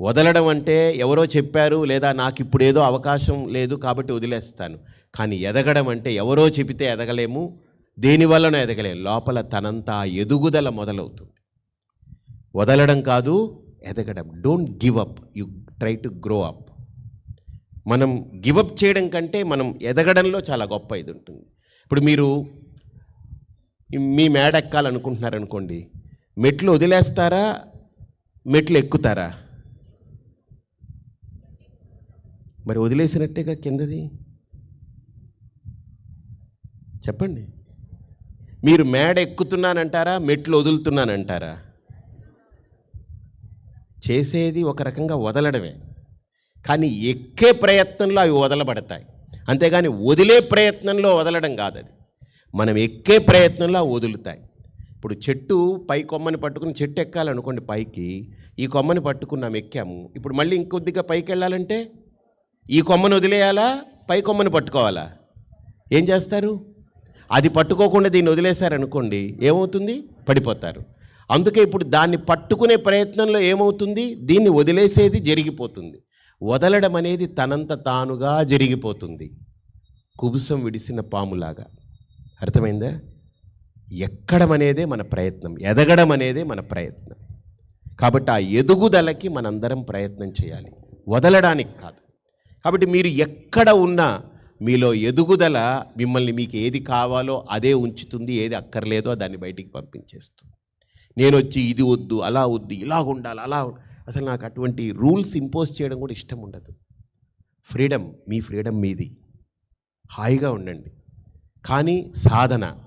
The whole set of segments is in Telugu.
వదలడం అంటే ఎవరో చెప్పారు లేదా నాకు ఇప్పుడు ఏదో అవకాశం లేదు కాబట్టి వదిలేస్తాను. కానీ ఎదగడం అంటే ఎవరో చెబితే ఎదగలేము. దేనివల్లనో ఎదగలేము. లోపల తనంతా ఎదుగుదల మొదలవుతుంది. వదలడం కాదు ఎదగడం. Don't give up you try to grow up మనం గివప్ చేయడం కంటే మనం ఎదగడంలో చాలా గొప్ప ఇది ఉంటుంది. ఇప్పుడు మీరు మీ మేడ ఎక్కాలనుకుంటున్నారనుకోండి మెట్లు వదిలేస్తారా మెట్లు ఎక్కుతారా? మరి వదిలేసినట్టేగా కిందది? చెప్పండి. మీరు మేడ ఎక్కుతున్నానంటారా మెట్లు వదులుతున్నానంటారా చేసేది ఒక రకంగా వదలడమే. కానీ ఎక్కే ప్రయత్నంలో అవి వదలబడతాయి. అంతేగాని వదిలే ప్రయత్నంలో వదలడం కాదు అది మనం ఎక్కే ప్రయత్నంలో వదులుతాయి. ఇప్పుడు చెట్టు పై కొమ్మని పట్టుకుని చెట్టు ఎక్కాలనుకోండి పైకి ఈ కొమ్మని పట్టుకున్నాం ఎక్కాము. ఇప్పుడు మళ్ళీ ఇంకొద్దిగా పైకి వెళ్ళాలంటే ఈ కొమ్మను వదిలేయాలా? పై కొమ్మను పట్టుకోవాలా? ఏం చేస్తారు? అది పట్టుకోకుండా దీన్ని వదిలేశారనుకోండి ఏమవుతుంది? పడిపోతారు. అందుకే ఇప్పుడు దాన్ని పట్టుకునే ప్రయత్నంలో ఏమవుతుంది? దీన్ని వదిలేసేది జరిగిపోతుంది. వదలడం అనేది తనంత తానుగా జరిగిపోతుంది. కుబుసం విడిసిన పాములాగా. అర్థమైందా? ఎక్కడం అనేదే మన ప్రయత్నం ఎదగడం అనేదే మన ప్రయత్నం. కాబట్టి ఆ ఎదుగుదలకి మనందరం ప్రయత్నం చేయాలి. వదలడానికి కాదు. కాబట్టి మీరు ఎక్కడ ఉన్నా మీలో ఎదుగుదల మిమ్మల్ని మీకు ఏది కావాలో అదే ఉంచుతుంది ఏది అక్కర్లేదో దాన్ని బయటికి పంపించేస్తుంది. నేను వచ్చి ఇది వద్దు అలా వద్దు ఇలా ఉండాలి అలా అసలు నాకు అటువంటి రూల్స్ ఇంపోజ్ చేయడం కూడా ఇష్టం ఉండదు. ఫ్రీడమ్ మీ ఫ్రీడమ్ మీది. హాయిగా ఉండండి. కానీ సాధన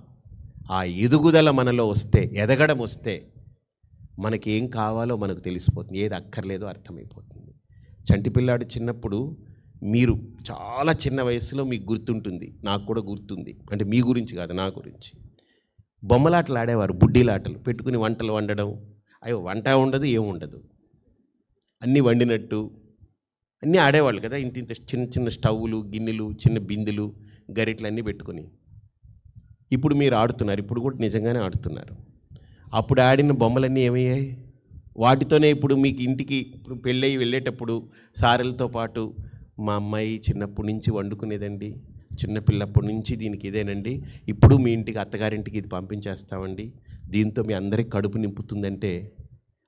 ఆ ఎదుగుదల మనలో వస్తే ఎదగడం వస్తే మనకి ఏం కావాలో మనకు తెలిసిపోతుంది ఏది అక్కర్లేదో అర్థమైపోతుంది. చంటిపిల్లాడు చిన్నప్పుడు మీరు చాలా చిన్న వయసులో మీకు గుర్తుంటుంది నాకు కూడా గుర్తుంది. అంటే మీ గురించి కాదు నా గురించి. బొమ్మలాటలు ఆడేవారు బుడ్డీలాటలు. పెట్టుకుని వంటలు వండడం. అయ్యో వంట ఉండదు ఏముండదు అన్నీ వండినట్టు. అన్నీ ఆడేవాళ్ళు కదా ఇంత ఇంత చిన్న చిన్న స్టవ్లు గిన్నెలు చిన్న బిందెలు గరిటలు అన్నీ పెట్టుకుని. ఇప్పుడు మీరు ఆడుతున్నారు ఇప్పుడు కూడా నిజంగానే ఆడుతున్నారు. అప్పుడు ఆడిన బొమ్మలన్నీ ఏమయ్యాయి? వాటితోనే ఇప్పుడు మీకు ఇంటికి ఇప్పుడు పెళ్ళయి వెళ్ళేటప్పుడు సారెలతో పాటు మా అమ్మాయి చిన్నప్పటి నుంచి వండుకునేదండి. చిన్నపిల్లప్పటి నుంచి దీనికి ఇదేనండి. ఇప్పుడు మీ ఇంటికి అత్తగారింటికి ఇది పంపించేస్తామండి. దీంతో మీ అందరికి కడుపు నింపుతుందంటే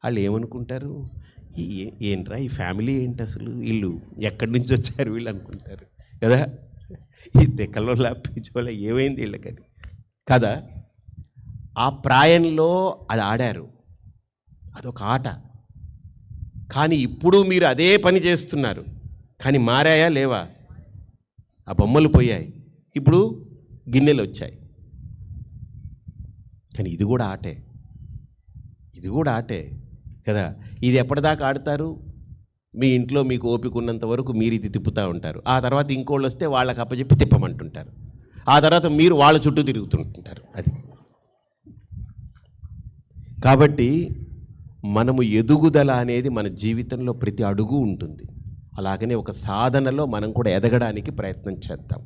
వాళ్ళు ఏమనుకుంటారు? ఈ ఏంట్రా ఈ ఫ్యామిలీ ఏంటి అసలు వీళ్ళు ఎక్కడి నుంచి వచ్చారు వీళ్ళు అనుకుంటారు. కదా? ఈ తెక్కలో పిచ్చోళ్ళ ఏమైంది వీళ్ళకని కదా? ఆ ప్రాయంలో అది ఆడారు. అదొక ఆట. కానీ ఇప్పుడు మీరు అదే పని చేస్తున్నారు. కానీ మారాయా లేవా? ఆ బొమ్మలు పోయాయి. ఇప్పుడు గిన్నెలు వచ్చాయి. కానీ ఇది కూడా ఆటే. ఇది కూడా ఆటే కదా? ఇది ఎప్పటిదాకా ఆడతారు? మీ ఇంట్లో మీకు ఓపిక ఉన్నంత వరకు మీరు ఇది తిప్పుతూ ఉంటారు. ఆ తర్వాత ఇంకోళ్ళు వస్తే వాళ్ళకి అప్పచెప్పి తిప్పమంటుంటారు. ఆ తర్వాత మీరు వాళ్ళ చుట్టూ తిరుగుతుంటుంటారు అది. కాబట్టి మనము ఎదుగుదల అనేది మన జీవితంలో ప్రతి అడుగు ఉంటుంది. అలాగనే ఒక సాధనలో మనం కూడా ఎదగడానికి ప్రయత్నం చేద్దాం.